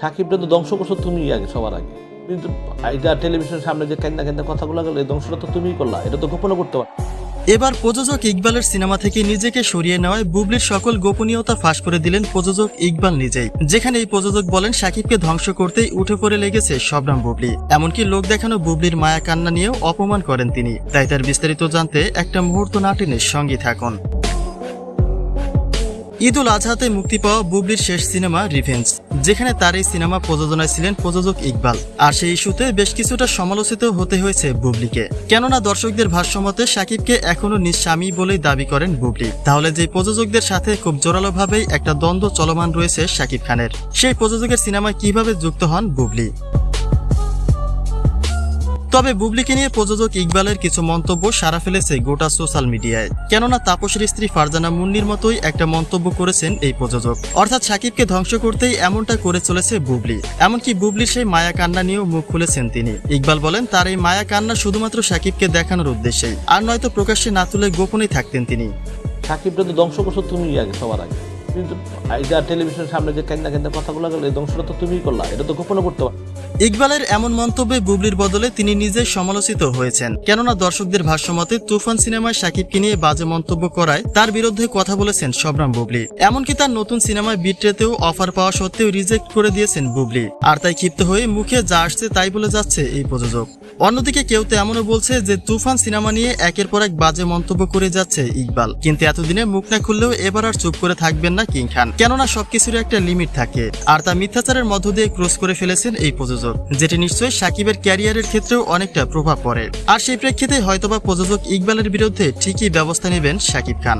সাকিবটা তো ধ্বংস করছ তুমি আগে, সবার আগে। কিন্তু এটা টেলিভিশনের সামনে যে কেন্দা কেন্দা কথাগুলো গেল, এই ধ্বংসটা তো তুমিই করলা, এটা তো গোপনও করতে পারো এবার প্রযোজক ইকবালের সিনেমা থেকে নিজেকে সরিয়ে নেওয়ায় বুবলির সকল গোপনীয়তা ফাঁস করে দিলেন প্রযোজক ইকবাল নিজেই। যেখানে এই প্রযোজক বলেন, সাকিবকে ধ্বংস করতেই উঠে পড়ে লেগেছে শবনাম বুবলি। এমনকি লোক দেখানো বুবলির মায়া কান্না নিয়েও অপমান করেন তিনি। তাই তার বিস্তারিত জানতে একটা মুহূর্ত নাটিনের সঙ্গে থাকুন। ঈদুল আজহাতে মুক্তি পাওয়া বুবলির শেষ সিনেমা রিভেঞ্জ যেখানে তার এই সিনেমা প্রযোজনায় ছিলেন প্রযোজক ইকবাল। আর সেই ইস্যুতে বেশ কিছুটা সমালোচিত হতে হয়েছে বুবলিকে। কেননা দর্শকদের ভাষ্যমতে, সাকিবকে এখনও নিজ স্বামী বলেই দাবি করেন বুবলি। তাহলে যে প্রযোজকদের সাথে খুব জোরালোভাবেই একটা দ্বন্দ্ব চলমান রয়েছে সাকিব খানের। সেই প্রযোজকের সিনেমায় কীভাবে যুক্ত হন বুবলি? তবে বুবলিকে নিয়ে প্রযোজক ইকবালের কিছু মন্তব্য সারা ফেলেছে গোটা সোশ্যাল মিডিয়ায়। কেননা তাপসের স্ত্রী ফারজানা মুন্নির মতোই একটা মন্তব্য করেছেন এই প্রযোজক। অর্থাৎ সাকিবকে ধ্বংস করতেই এমনটা করে চলেছে বুবলি। এমনকি বুবলির সেই মায়া কান্না নিয়েও মুখ খুলেছেন তিনি। ইকবাল বলেন, তার এই মায়া কান্না শুধুমাত্র সাকিবকে দেখানোর উদ্দেশ্যেই। আর নয়তো প্রকাশ্যে না তুলে গোপনেই থাকতেন তিনি। সাকিবটা তো ধ্বংস করছ তুমি আগে সবার আগে। কিন্তু এটা টেলিভিশনের সামনে যে কেন্দা কেন্দা কথাগুলো গেল ধ্বংসটা তো তুমিই করলা, এটা তো গোপনও করতে পারো। ইকবালের এমন মন্তব্যে বুবলির বদলে তিনি নিজে সমালোচিত হয়েছেন। কেননা দর্শকদের ভাষ্যমতে, তুফান সিনেমায় সাকিবকে নিয়ে বাজে মন্তব্য করায় তার বিরুদ্ধে কথা বলেছেন শবরাম বুবলি। এমনকি তার নতুন সিনেমায় বিট্রেতেও অফার পাওয়া সত্ত্বেও রিজেক্ট করে দিয়েছেন বুবলি। আর তাই ক্ষিপ্ত হয়ে মুখে যা আসছে তাই বলে যাচ্ছে এই প্রযোজক। অন্যদিকে কেউ তো এমনও বলছে যে তুফান সিনেমা নিয়ে একের পর এক বাজে মন্তব্য করে যাচ্ছে ইকবাল। কিন্তু এতদিনে মুখ না খুললেও এবার আর চুপ করে থাকবেন না কিং খান। কেননা সবকিছুর একটা লিমিট থাকে। আর তা মিথ্যাচারের মধ্য দিয়ে ক্রস করে ফেলেছেন এই প্রযোজক, যেটি নিশ্চয়ই সাকিবের ক্যারিয়ারের ক্ষেত্রেও অনেকটা প্রভাব পড়ে। আর সেই প্রেক্ষিতে হয়তোবা প্রযোজক ইকবালের বিরুদ্ধে ঠিকই ব্যবস্থা নেবেন সাকিব খান।